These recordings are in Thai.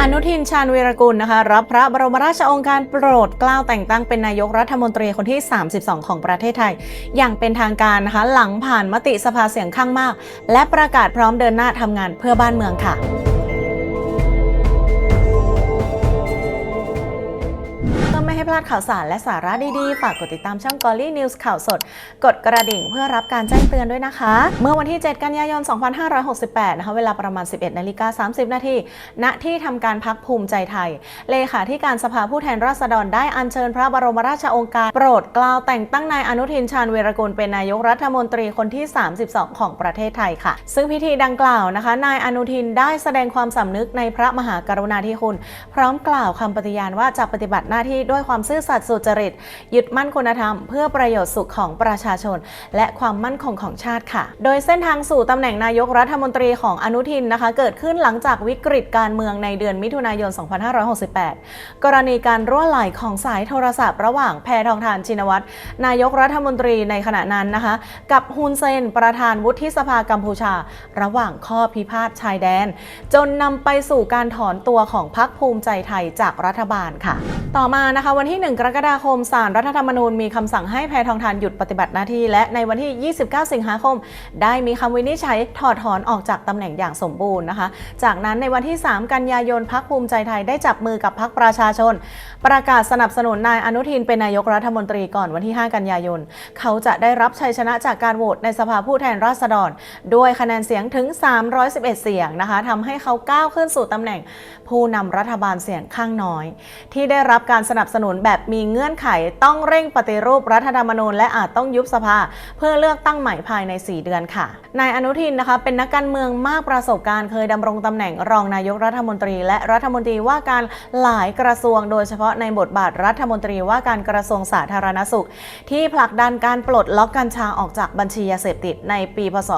อนุทินชาญวีรกุลนะคะ รับพระบรมราชโองการโปรดเกล้าแต่งตั้งเป็นนายกรัฐมนตรีคนที่ 32 ของประเทศไทย อย่างเป็นทางการนะคะ หลังผ่านมติสภาเสียงข้างมาก และประกาศพร้อมเดินหน้าทำงานเพื่อบ้านเมืองค่ะ ให้พลาดข่าวสารและสาระดีๆ ฝากกดติดตามช่อง g o l l y News ข่าวสด กดกระดิ่งเพื่อรับการแจ้งเตือนด้วยนะคะ เมื่อวันที่ 7 กันยายน 2568 นะคะ เวลาประมาณ 11นาฬิกา30 นาที ณ ที่ทำการพักภูมิใจไทย เลขาธิการสภาผู้แทนราษฎรได้อัญเชิญพระบรมราชโองการ โปรดกล้าวแต่งตั้งนายอนุทินชาญวีรกุลเป็นนายกรัฐมนตรีคนที่ 32 ของประเทศไทยค่ะ ซึ่งพิธีดังกล่าวนะคะ นายอนุทินได้แสดงความสำนึกในพระมหากรุณาธิคุณ พร้อมกล่าวคำปฏิญาณว่าจะปฏิบัติหน้าที่ด้วยความซื่อสัตย์สุจริต ยึดมั่นคุณธรรม เพื่อประโยชน์สุขของประชาชน และความมั่นคงของชาติค่ะ โดยเส้นทางสู่ตำแหน่งนายกรัฐมนตรีของอนุทินนะคะ เกิดขึ้นหลังจากวิกฤตการเมืองในเดือนมิถุนายน 2568 กรณีการรั่วไหลของสายโทรศัพท์ ระหว่างแพทองทานชินวัตรนายกรัฐมนตรีในขณะนั้นนะคะ กับฮุนเซนประธานวุฒิสภากัมพูชา ระหว่างข้อพิพาทชายแดน จนนำไปสู่การถอนตัวของพรรคภูมิใจไทยจากรัฐบาลค่ะต่อมานะคะวันที่ 1 กรกฎาคมศาลรัฐธรรมนูญมีคำสั่งให้แพทองทานหยุดปฏิบัติหน้าที่ และในวันที่ 29 สิงหาคม ได้มีคำวินิจฉัยถอดถอนออกจากตำแหน่งอย่างสมบูรณ์นะคะ จากนั้นในวันที่ 3 กันยายนพรรคภูมิใจไทยได้จับมือกับพรรคประชาชน ประกาศสนับสนุนนายอนุทินเป็นนายกรัฐมนตรีก่อนวันที่ 5 กันยายน เขาจะได้รับชัยชนะจากการโหวตในสภาผู้แทนราษฎร ด้วยคะแนนเสียงถึง 311 เสียงนะคะทำให้เขาก้าวขึ้นสู่ตำแหน่งผู้นำรัฐบาลเสียงข้างน้อย ที่ได้รับการสนับสนุนแบบมีเงื่อนไขต้องเร่งปฏิรูปรัฐธรรมนูญและอาจต้องยุบสภา เพื่อเลือกตั้งใหม่ภายใน 4 เดือนค่ะ นายอนุทินนะคะเป็นนักการเมืองมากประสบการณ์เคยดำรงตำแหน่งรองนายกรัฐมนตรี และรัฐมนตรีว่าการหลายกระทรวง โดยเฉพาะในบทบาทรัฐมนตรีว่าการกระทรวงสาธารณสุข ที่ผลักดันการปลดล็อกกัญชาออกจากบัญชียาเสพติดในปีพศ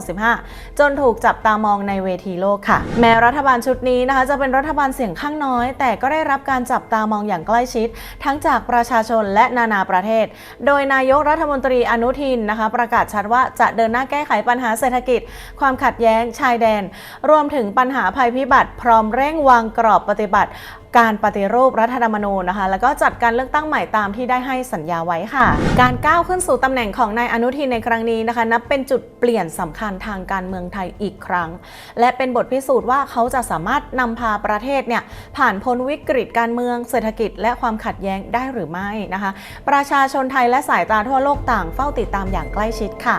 2565 จนถูกจับตามองในเวทีโลกค่ะ แม้รัฐบาลชุดนี้นะคะจะเป็นรัฐบาลเสียงข้างน้อย แต่ก็ได้รับการจับตามองอย่างใกล้ชิด ทั้งจากประชาชนและนานาประเทศ โดยนายกรัฐมนตรีอนุทินนะคะ ประกาศชัดว่าจะเดินหน้าแก้ไขปัญหาเศรษฐกิจ ความขัดแย้งชายแดน รวมถึงปัญหาภัยพิบัติ พร้อมเร่งวางกรอบปฏิบัติ การปฏิรูปรัฐธรรมนูญนะคะ แล้วก็จัดการเลือกตั้งใหม่ตามที่ได้ให้สัญญาไว้ค่ะ การก้าวขึ้นสู่ตำแหน่งของนายอนุทินในครั้งนี้นะคะ นับเป็นจุดเปลี่ยนสำคัญทางการเมืองไทยอีกครั้ง และเป็นบทพิสูจน์ว่าเขาจะสามารถนำพาประเทศเนี่ยผ่านพ้นวิกฤตการเมืองเศรษฐกิจ และความขัดแย้งได้หรือไม่นะคะ ประชาชนไทยและสายตาทั่วโลกต่างเฝ้าติดตามอย่างใกล้ชิดค่ะ